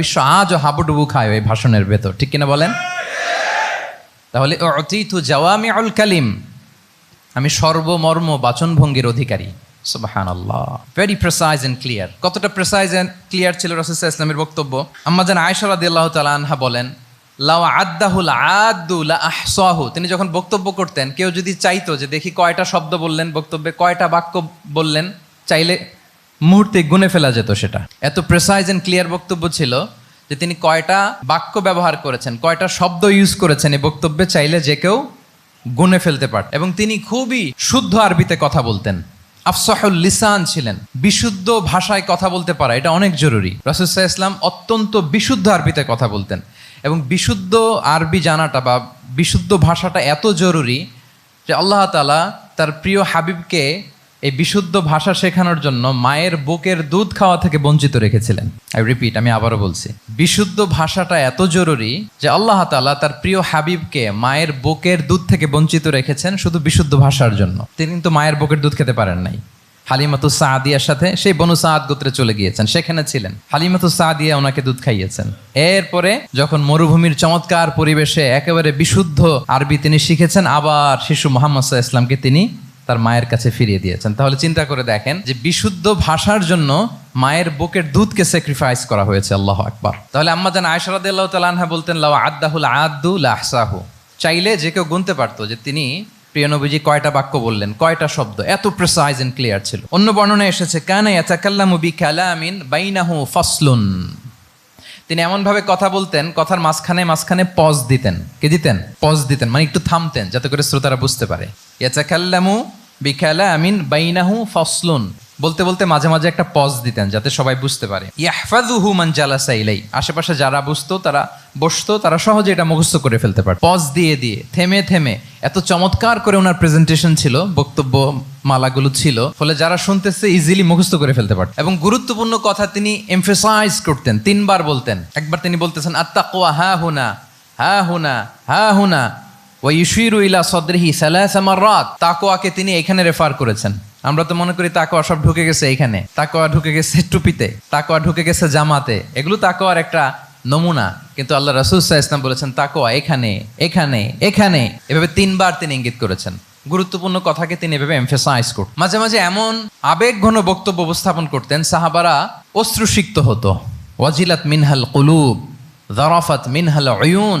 বিশ্ব আজও হাবুডুবু খায় ওই ভাষণের ভেতর। ঠিক কিনা বলেন? তাহলে অতীতু জাওয়ামি আল কালিম, আমি সর্বমর্ম বাচনভঙ্গির অধিকারী। সুবাহান আল্লাহ ভেরি প্রেসাইজ এন্ড ক্লিয়ার কতটা প্রেসাইজ এন্ড ক্লিয়ার ছিল রসুল্লাহ ইসলামের বক্তব্য? আম্মা যেন আয়সরাদ আল্লাহ আনহা বলেন, লাউ আদাহুল আদুল আহসাহু তিনি যখন বক্তব্য করতেন, কেউ যদি চাইতো যে, দেখি কয়টা শব্দ বললেন, বক্তব্যে কয়টা বাক্য বললেন, চাইলে মুহূর্তে গুনে ফেলা যেত সেটা। এত প্রেসাইজ এন্ড ক্লিয়ার বক্তব্য ছিল যে তিনি কয়টা বাক্য ব্যবহার করেছেন, কয়টা শব্দ ইউজ করেছেন এই বক্তব্যে চাইলে যে কেউ গুনে ফেলতে পারত এবং তিনি খুবই শুদ্ধ আরবিতে কথা বলতেন। আফসাহুল লিসান ছিলেন। বিশুদ্ধ ভাষায় কথা বলতে পারা, এটা অনেক জরুরি। রাসুসাহ ইসলাম অত্যন্ত বিশুদ্ধ আরবিতে কথা বলতেন। এবং বিশুদ্ধ আরবি জানাটা বা বিশুদ্ধ ভাষাটা এত জরুরি যে আল্লাহ তালা তার প্রিয় হাবিবকে এই বিশুদ্ধ ভাষা শেখানোর জন্য মায়ের বুকের দুধ খাওয়া থেকে বঞ্চিত রেখেছিলেন। আই রিপিট আমি আবারও বলছি। বিশুদ্ধ ভাষাটা এত জরুরি যে আল্লাহ তাআলা তার প্রিয় হাবিবকে মায়ের বুকের দুধ থেকে বঞ্চিত রেখেছেন শুধু বিশুদ্ধ ভাষার জন্য। তিনি কিন্তু মায়ের বুকের দুধ খেতে পারেন নাই। হালিমাতু সাদিয়ার সাথে সেই বনু সাদ গোত্রে চলে গিয়েছেন। সেখানে ছিলেন। হালিমাতু সাদিয়া ওনাকে দুধ খাইয়েছেন। এরপরে যখন মরুভূমির চমৎকার পরিবেশে একেবারে বিশুদ্ধ আরবি তিনি শিখেছেন, আবার শিশু মোহাম্মদ ইসলামকে তিনি তার মায়ের কাছে ফিরিয়ে দিয়েছেন। তাহলে চিন্তা করে দেখেন যে বিশুদ্ধ ভাষার জন্য মায়ের বুকের দুধকে স্যাক্রিফাইস করা হয়েছে, আল্লাহ আকবার। তাহলে আম্মা জান আয়সারাদ তালানহা বলতেন, লাউ আদাহুল আদু লাহসাহু। চাইলে যে কেউ গুনতে পারতো যে তিনি, প্রিয় নবীজি, কয়টা বাক্য বললেন, কয়টা শব্দ, এত প্রেসাইজ এন্ড ক্লিয়ার ছিল। অন্য বর্ণনা এসেছে, কানা ইয়াতাকাল্লামু বি কালামিন বাইনাহু ফাসলুন। তিনি এমনভাবে কথা বলতেন, কথার মাঝখানে মাঝখানে পজ দিতেন। কে দিতেন? পজ দিতেন মানে একটু থামতেন, যাতে করে শ্রোতারা বুঝতে পারে। ইয়াচাকাল্লামু বিখালা আমিন বাইনাহু ফসলুন। বলতে বলতে মাঝে মাঝে একটা পজ দিতেন যাতে সবাই বুঝতে পারে। ইয়াহফাজুহু মান জালাসা ইলাই। আশেপাশে যারা বুঝতো, তারা বসতো, তারা সহজে এটা মুখস্থ করে ফেলতে পারে পজ দিয়ে দিয়ে, থেমে থেমে। এত চমৎকার করে ওনার প্রেজেন্টেশন ছিল, বক্তব্য মালাগুলো ছিল। ফলে যারা শুনতেছে ইজিলি মুখস্থ করে ফেলতে পারত। এবং গুরুত্বপূর্ণ কথা তিনি এমফেসাইজ করতেন, তিনবার বলতেন। একবার তিনি বলতেছেন, আত্তাকুয়া, হা হুনা হা হুনা হা হুনা। ওই ইউশিরু ইলা সদরিহি সালাস রাত তাকোয়াকে তিনি এখানে রেফার করেছেন। আমরা তো মনে করি তাকোয়া সব ঢুকে গেছে এখানে। তাকোয়া ঢুকে গেছে টুপিতে। তাকোয়া ঢুকে গেছে জামাতে। এগুলো তাকোয়ার একটা নমুনা। কিন্তু আল্লাহ রাসুল সাহা ইসলাম বলেছেন তাকোয়া এখানে এখানে এখানে। এভাবে তিনবার তিনি ইঙ্গিত করেছেন। গুরুত্বপূর্ণ কথাকে তিনি এভাবে এমফেসাইজ করতেন মাঝে মাঝে এমন আবেগ ঘন বক্তব্য উপস্থাপন করতেন, সাহাবারা অশ্রুসিক্ত হতো। ওয়াজিলাত মিনহাল কুলুব জারাফাত মিনহাল অয়ুন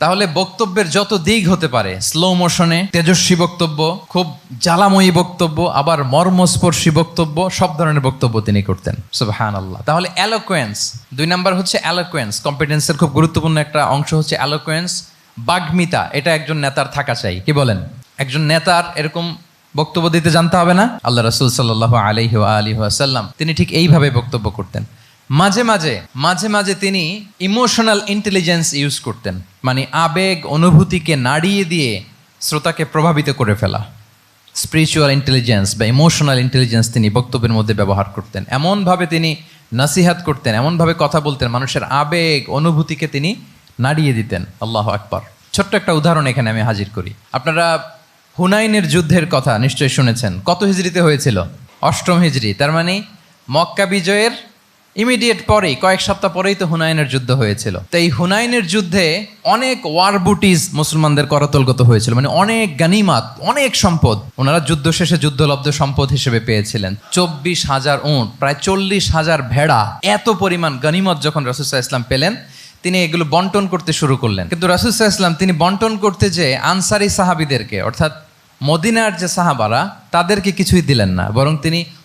তাহলে বক্তব্যের যত দিক হতে পারে স্লো মোশনে তেজস্বী বক্তব্য, খুব জ্বালাময়ী বক্তব্য, আবার মর্মস্পর্শী বক্তব্য, সব ধরনের বক্তব্য তিনি করতেন। সুবহান আল্লাহ তাহলে অ্যালোকোয়েন্স দুই নাম্বার হচ্ছে অ্যালোকোয়েন্স কম্পিটেন্সের খুব গুরুত্বপূর্ণ একটা অংশ হচ্ছে অ্যালোকোয়েন্স বাগ্মিতা, এটা একজন নেতার থাকা চাই, কি বলেন? একজন নেতার এরকম বক্তব্য দিতে জানতে হবে না? আল্লাহ রসুল সাল্লাহ আলহি আলী আসাল্লাম তিনি ঠিক এইভাবে বক্তব্য করতেন। মাঝে মাঝে মাঝে মাঝে তিনি ইমোশনাল ইন্টেলিজেন্স ইউজ করতেন। মানে আবেগ, অনুভূতিকে নাড়িয়ে দিয়ে শ্রোতাকে প্রভাবিত করে ফেলা। স্পিরিচুয়াল ইন্টেলিজেন্স বা ইমোশনাল ইন্টেলিজেন্স তিনি বক্তব্যের মধ্যে ব্যবহার করতেন। এমনভাবে তিনি নাসিহাত করতেন, এমনভাবে কথা বলতেন, মানুষের আবেগ, অনুভূতিকে তিনি নাড়িয়ে দিতেন। আল্লাহ আকবর। ছোট্ট একটা উদাহরণ এখানে আমি হাজির করি। আপনারা হুনাইনের যুদ্ধের কথা নিশ্চয়ই শুনেছেন। কত হিজড়িতে হয়েছিল? অষ্টম হিজড়ি, তার মানে মক্কা বিজয়ের ইমিডিয়েট পরেই, কয়েক সপ্তাহ পরেই তো হুনাইনের যুদ্ধ হয়েছিল। তো এই হুনাইনের যুদ্ধে অনেক ওয়ার বুটিজ মুসলমানদের করতলগত হয়েছিল। মানে অনেক গানিমাত, অনেক সম্পদ। ওনারা যুদ্ধ শেষে যুদ্ধলব্ধ সম্পদ হিসেবে পেয়েছিলেন। চব্বিশ হাজার উঁট, প্রায় চল্লিশ হাজার ভেড়া, এত পরিমাণ গানিমত যখন রসুল্লাহ ইসলাম পেলেন, তিনি এগুলো বন্টন করতে শুরু করলেন। কিন্তু রাসুসাহ ইসলাম তিনি বন্টন করতে যে আনসারি সাহাবিদেরকে, অর্থাৎ মদিনার যে সাহাবারা, তাদেরকে কিছুই দিলেন না। বরং তিনি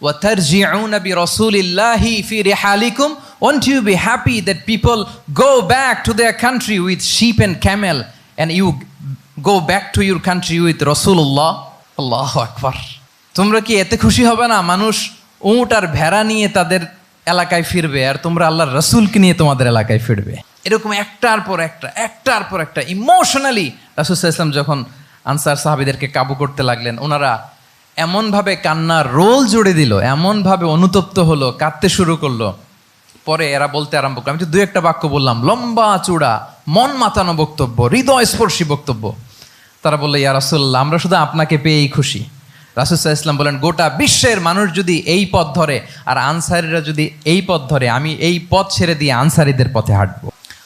وترجعون برسول الله في رحالكم won't you be happy that people go back to their country with sheep and camel and you go back to your country with Rasulullah আল্লাহ আকবার তোমরা কি এতে খুশি হবে না মানুষ উঁট আর ভেড়া নিয়ে তাদের এলাকায় ফিরবে আর তোমরা আল্লাহর রসুলকে নিয়ে তোমাদের এলাকায় ফিরবে এরকম একটার পর একটা একটার পর একটা ইমোশনালি রাসুল ইসলাম যখন আনসার সাহাবিদেরকে কাবু করতে লাগলেন ওনারা এমনভাবে কান্নার রোল জুড়ে দিল, এমনভাবে অনুতপ্ত হলো, কাঁদতে শুরু করল। পরে এরা বলতে আরম্ভ করল, আমি তো দু একটা বাক্য বললাম, লম্বা চূড়া, মন মাতানো বক্তব্য, হৃদয় স্পর্শী বক্তব্য। তারা বলল, ইয়া রাসুল্লাহ আমরা শুধু আপনাকে পেয়েই খুশি। রাসুসাহ ইসলাম বলেন, গোটা বিশ্বের মানুষ যদি এই পথ ধরে, আর আনসারিরা যদি এই পথ ধরে, আমি এই পথ ছেড়ে দিয়ে আনসারিদের পথে হাঁটবো।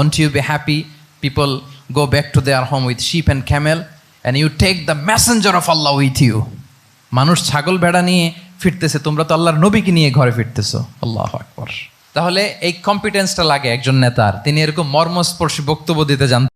Won't you be happy people go back to their home with ship and camel, and you take the messenger of Allah with you মানুষ ছাগল ভেড়া নিয়ে ফিরতেছে তোমরা তো আল্লাহর নবীকে নিয়ে ঘরে ফিরতেছো। আল্লাহ আকবর। তাহলে এই কম্পিটেন্সটা লাগে একজন নেতার। তিনি এরকম মর্মস্পর্শী বক্তব্য দিতে জানতেন